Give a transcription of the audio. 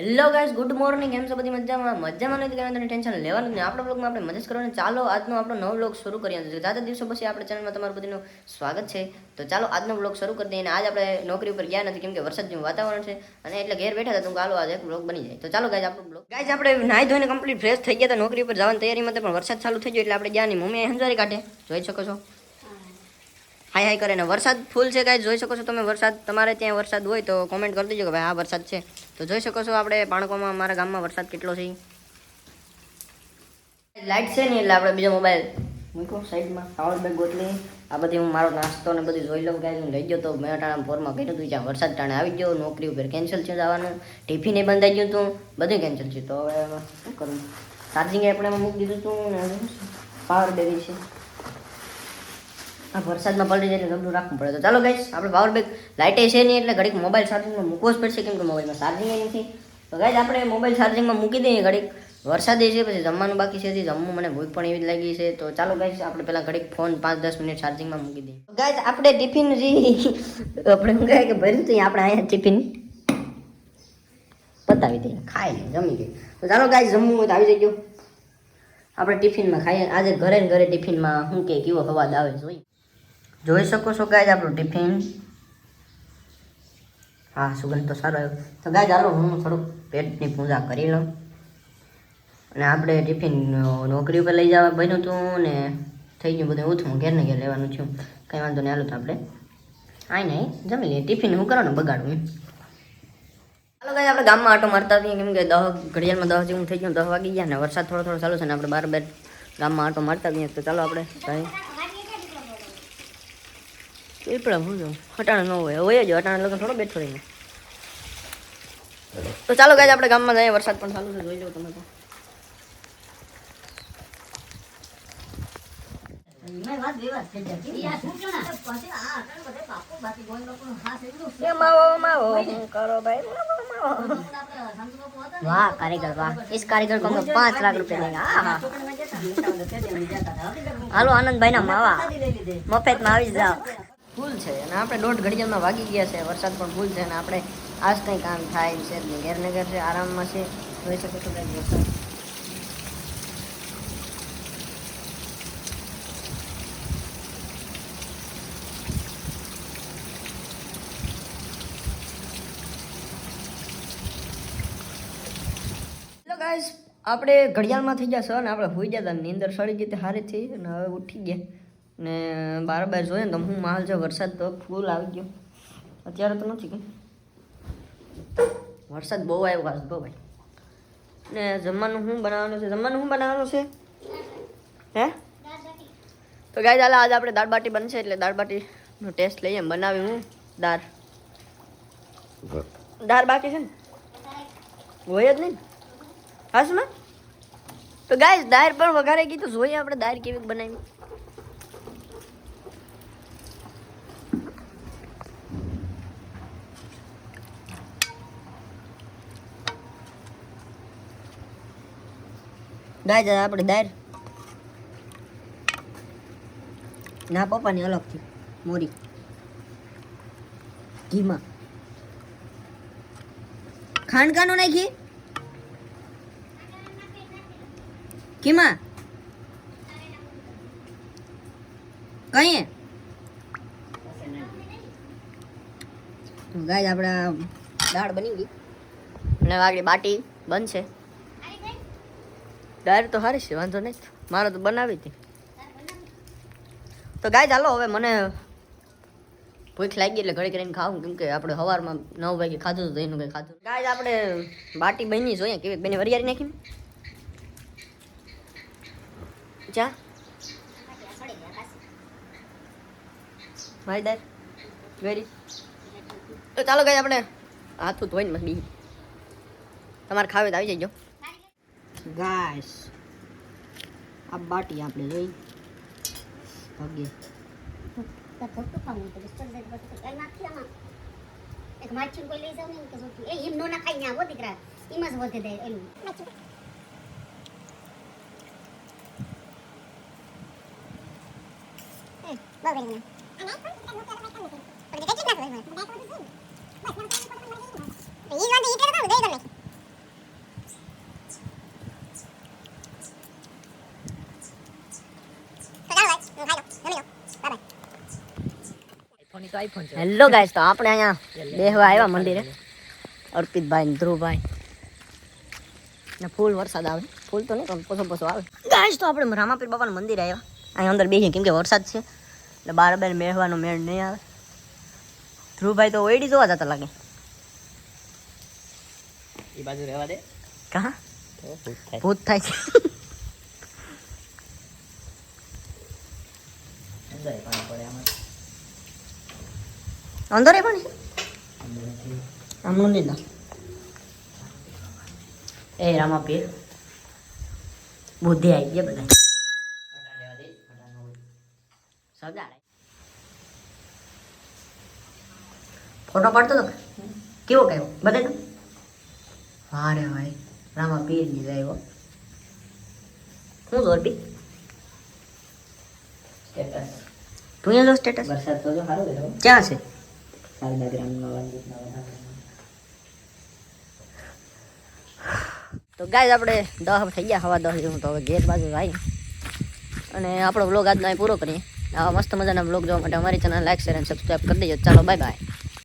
Hello guys good morning એમ છે બધી મજામાં? મજામાં નથી કહેવાય કારણ ટેન્શન લેવાનું નહીં આપણા બ્લોગમાં આપણે મજા કરવાની ચાલો આજનો આપણો નવો બ્લોગ શરૂ કરીએ. છીએ જાતે દિવસો પછી આપણે ચેનલમાં તમારું બધીનું સ્વાગત છે. તો ચાલો આજનો બ્લોગ શરૂ કરી દઈએ. અને આજ આપણે નોકરી ઉપર ગયા નથી, કેમ કે વરસાદનું વાતાવરણ છે અને એટલે ઘેર બેઠા હતા, તો ચાલો આજે એક બ્લોગ બની જાય. તો ચાલો ગાઈસ આપણો બ્લોગ ગાઈસ આપણે નાહી ધોઈને કમ્પ્લીટ ફ્રેશ થઈ ગયા હતા. નોકરી ઉપર જવાની તૈયારીમાં પણ વરસાદ ચાલુ થઈ ગયો એટલે આપણે ગયા નહીં મમ્મીએ હંજારી કાઢે. જોઈ શકો છો. હાય હાય કરે. ને વરસાદ ફૂલ છે ગાઈસ જોઈ શકો છો તમે. વરસાદ, તમારે ત્યાં વરસાદ હોય તો કોમેન્ટ કરી દેજો કે ભાઈ આ વરસાદ છે. તો જોઈ શકો છો આપણે પાણકોમાં અમારા ગામમાં વરસાદ કેટલો છે. લાઇટ છે નહીં એટલે આપણે બીજો મોબાઈલ મૂક્યો સાઈડમાં પાવર બેગ ગોતલી આ બધી હું મારો નાસ્તો ને બધું જોઈ લઉં ગાય હું લઈ ગયો તો મેં ટાણા ફોરમાં કર્યું હતું જ્યાં વરસાદ ટાણે આવી ગયો, નોકરી ઉપર કેન્સલ છે જવાનું. ટિફિન એ બંધાઈ ગયું હતું બધું કેન્સલ છે તો હવે શું કરું? ચાર્જિંગ એ આપણે મૂકી દીધું હતું પાવર બેગ છે. આ વરસાદમાં પલટી જાય એટલે ગમનું રાખવું પડે. તો ચાલો ગાઈશ આપણે પાવર બેગ લાઇટે છે નહીં એટલે ઘડીક મોબાઈલ ચાર્જિંગમાં મૂકવો જ પડશે કેમ કે મોબાઈલમાં ચાર્જિંગ નથી. તો ગાઈશ આપણે મોબાઈલ ચાર્જિંગમાં મૂકી દઈએ ઘડીક. વરસાદ છે, પછી જમવાનું બાકી છે જમવું મને ભૂખ પણ એવી જ લાગી છે. તો ચાલો ગાઈશ આપણે પહેલાં ઘડીક ફોન પાંચ દસ મિનિટ ચાર્જિંગમાં મૂકી દઈએ. ગાઈશ આપણે ટિફિન જે આપણે એમ કહે કે ભર્યું હતું આપણે અહીંયા ટિફિન બતાવી દઈએ. ખાઈ જમી ગઈ તો ચાલો ગાય જમવું હોય તો આવી જઈ ગયો આપણે ટિફિનમાં ખાઈએ. આજે ઘરે ઘરે ટિફિનમાં શું કે કેવો અવાજ આવે જોઈએ જોઈ શકો છો ગાય આપણું ટિફિન. હા, સુગંધ તો સારો આવ્યો. તો ગાય ચાલો હું થોડુંક પેટની પૂજા કરી લઉં. અને આપણે ટિફિન નોકરી ઉપર લઈ જવા બન્યું હતું ને થઈ ગયું બધું ઉથું ઘેરને ઘેર લેવાનું છું. કંઈ વાંધો નહીં, હાલો તો આપણે આઈ નહીં જમી લઈએ. ટિફિન હું કરો ને બગાડું ચાલો ગાય આપણે ગામમાં આટો મારતા હતી કેમ કે દહ, ઘડિયાળમાં દહ જેવું થઈ ગયું, દહ વાગી ગયા ને વરસાદ થોડો થોડો ચાલુ છે ને આપણે બાર બાર ગામમાં આટો મારતા ગયા તો ચાલો આપણે, ભાઈ પીપળા હું હટાણા ન હોય. હોય જ હટાણા લગ્ન થોડો બેઠો રહીને. તો ચાલો ગાય આપણે ગામમાં જઈએ. વરસાદ પણ ચાલુ છે. જોઈ લો તમે તો. वाह कारीगर वाह इस कारीगर को हम હાલો આનંદભાઈ ના માવા. મફેતમાં આવી જાઓ. ભૂલ છે. અને આપણે દોઢ ઘડિયાળમાં વાગી ગયા છે. વરસાદ પણ ભૂલ છે અને આપણે આજ કંઈ કામ થાય છે જ છે, આરામમાં છે. જોઈ શકો છો કંઈક વરસાદ. આપણે ઘડિયાળમાં થઈ ગયા સર ને આપણે હોઈ ગયા હતા નીંદર સડી ગઈ હતી હારેથી અને હવે ઉઠી ગયા. ને બાર બાર જોઈએ ને તો હું માલ છે વરસાદ તો ફૂલ આવી ગયો. અત્યારે તો નથી કંઈ વરસાદ બહુ આવ્યો ખાસ બહુ ભાઈ. ને જમવાનું શું બનાવવાનું છે? જમવાનું શું બનાવવાનું છે? હે? તો ગાય ચાલે આજે આપણે દાળ બાટી બનશે એટલે દાળ બાટીનો ટેસ્ટ લઈએ બનાવી હું દાળ. દાળ બાકી છે ને? હોય જ નહીં હાસમાં તો ગાય દાળ પણ વઘારે કીધું જોઈએ આપણે દાળ કેવી બનાવી. ગાય આપણે દાર ના, પપ્પાની અલગથી. મોરી. ઘીમાં. ખાંડકાનો નાખી કેમાં કઈ? ગાય આપણા દાળ બની ગઈ. અને આગળ બાટી બનશે. ડાયર તો સારી છે, વાંધો નહીં. મારે તો બનાવી હતી. તો ગાય ચાલો હવે મને ભૂખ લાગી એટલે ઘડી કરીને ખાવું કેમ કે આપણે સવારમાં નવ વાગે ખાધું હતું એનું કંઈ ખાધું ગાય આપણે બાટી બની જોઈએ કેવી બેને વરિયારી નાખી ચા? મારી દાર વેરી? તો ચાલો ગાય આપણે હાથું ધોઈને બસ બીજું. તમારે ખાવે તો આવી જજો. ગાય આ બાટી આપણે જોઈ. ભાગે એક માછી કોઈ લઈ જાવ ને કે જોતું. એ એમ નો ના ખાઈ ના આવો દીકરા. એમ જ વધે દે એનું બગડી અને પણ કે કેટલી નાખ બસ મને તો ઈ તો દે તમે હેલો ગાઈસ તો આપણે અહીંયા બેહવા આવ્યા મંદિરે. અર્પિતભાઈ ને ધ્રુવભાઈ. ને ફૂલ વરસાદ આવે. ફૂલ તો નહીં પોસો પોસો આવે. ગાઈસ તો આપણે રામાપીર બાપાનું મંદિર આવ્યા. અહીંયા અંદર બેસીએ કેમ કે વરસાદ છે. એટલે બાર બેન મેળવાનો મેળ નહીં આવે. ધ્રુવભાઈ તો ઓયડી જોવા જતા લાગે. એ બાજુ રહેવા દે. કહા ભૂત થાય. ભૂત થાય છે અંદર પાણી પડે આમાં અંદર એ પણ લીધા એ રામાપીર બુદ્ધિ આવી ગયા બધા ફોટો પાડતો તો કેવો કયો? બતાવી હા રે ભાઈ રામા પીરની જાય શું જોર પી સ્ટેટસ તું એ લો સ્ટેટસ વરસાદ તો જો સારો ક્યાં છે? શારદા ગ્રામમાં વંદિતમાં બધા તો ગાય આપણે દહ થઈ ગયા, હવા દહ જેવું, તો હવે ઘેર બાજુ આવી અને આપણો બ્લોગ આજનો પૂરો કરીએ. આવા મસ્ત મજાના બ્લોગ જોવા માટે અમારી ચેનલ લાઈક શેર અને સબસ્ક્રાઈબ કરી દેજો. ચાલો બાય બાય